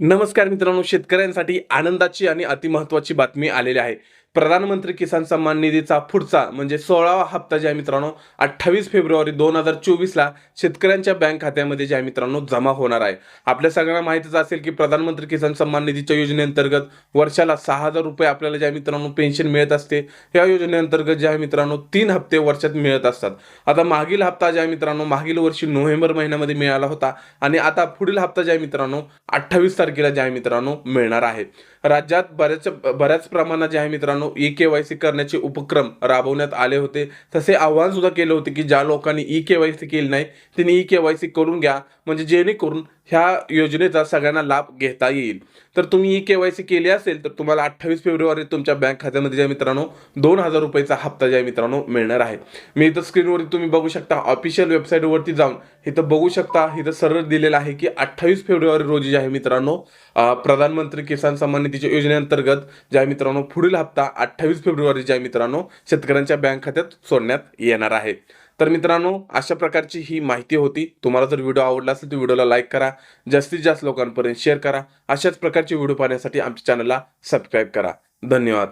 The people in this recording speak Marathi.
नमस्कार मित्रांनो शेतकऱ्यांसाठी आनंदाची आणि अतिमहत्वाची बातमी आलेली आहे. प्रधानमंत्री किसान सन्मान निधीचा पुढचा म्हणजे सोळावा हप्ता जे आहे मित्रांनो अठ्ठावीस फेब्रुवारी दोन हजार चोवीसला शेतकऱ्यांच्या बँक खात्यामध्ये जे आहे मित्रांनो जमा होणार आहे. आपल्या सगळ्यांना माहितीच असेल की प्रधानमंत्री किसान सन्मान निधीच्या योजनेअंतर्गत वर्षाला सहा हजार रुपये आपल्याला जे आहे मित्रांनो पेन्शन मिळत असते. या योजनेअंतर्गत जे आहे मित्रांनो तीन हप्ते वर्षात मिळत असतात. आता मागील हप्ता जे आहे मित्रांनो मागील वर्षी नोव्हेंबर महिन्यामध्ये मिळाला होता आणि आता पुढील हप्ता जे आहे मित्रांनो अठ्ठावीस तारखेला जे आहे मित्रांनो मिळणार आहे. राज्यात बऱ्याच बऱ्याच प्रमाणात जे आहे मित्रांनो ई के वाय सी करण्याचे उपक्रम राबवण्यात आले होते. तसे आव्हान सुद्धा केले होते की ज्या लोकांनी ई के वाय सी केली नाही त्यांनी ई के वाय सी करून घ्या. म्हणजे जेणेकरून ह्या योजनेचा सगळ्यांना लाभ घेता येईल. तर तुम्ही ही के वाय सी केली असेल तर तुम्हाला अठ्ठावीस फेब्रुवारी तुमच्या बँक खात्यामध्ये ज्या मित्रांनो दोन हजार रुपयेचा हप्ता ज्या मित्रांनो मिळणार आहे. मी इथं स्क्रीनवरती तुम्ही बघू शकता ऑफिशियल वेबसाईटवरती जाऊन इथं बघू शकता इथं सरळ दिलेलं आहे की अठ्ठावीस फेब्रुवारी रोजी जे आहे मित्रांनो प्रधानमंत्री किसान सन्मान निधीच्या योजनेअंतर्गत ज्या मित्रांनो पुढील हप्ता अठ्ठावीस फेब्रुवारी ज्या मित्रांनो शेतकऱ्यांच्या बँक खात्यात सोडण्यात येणार आहे. तर मित्रांनो अशा प्रकारची ही माहिती होती. तुम्हाला जर व्हिडिओ आवडला असेल तर व्हिडिओला लाईक करा. जास्तीत जास्त लोकांपर्यंत शेअर करा. अशाच प्रकारचे व्हिडिओ पाहण्यासाठी आमच्या चॅनलला सबस्क्राईब करा. धन्यवाद.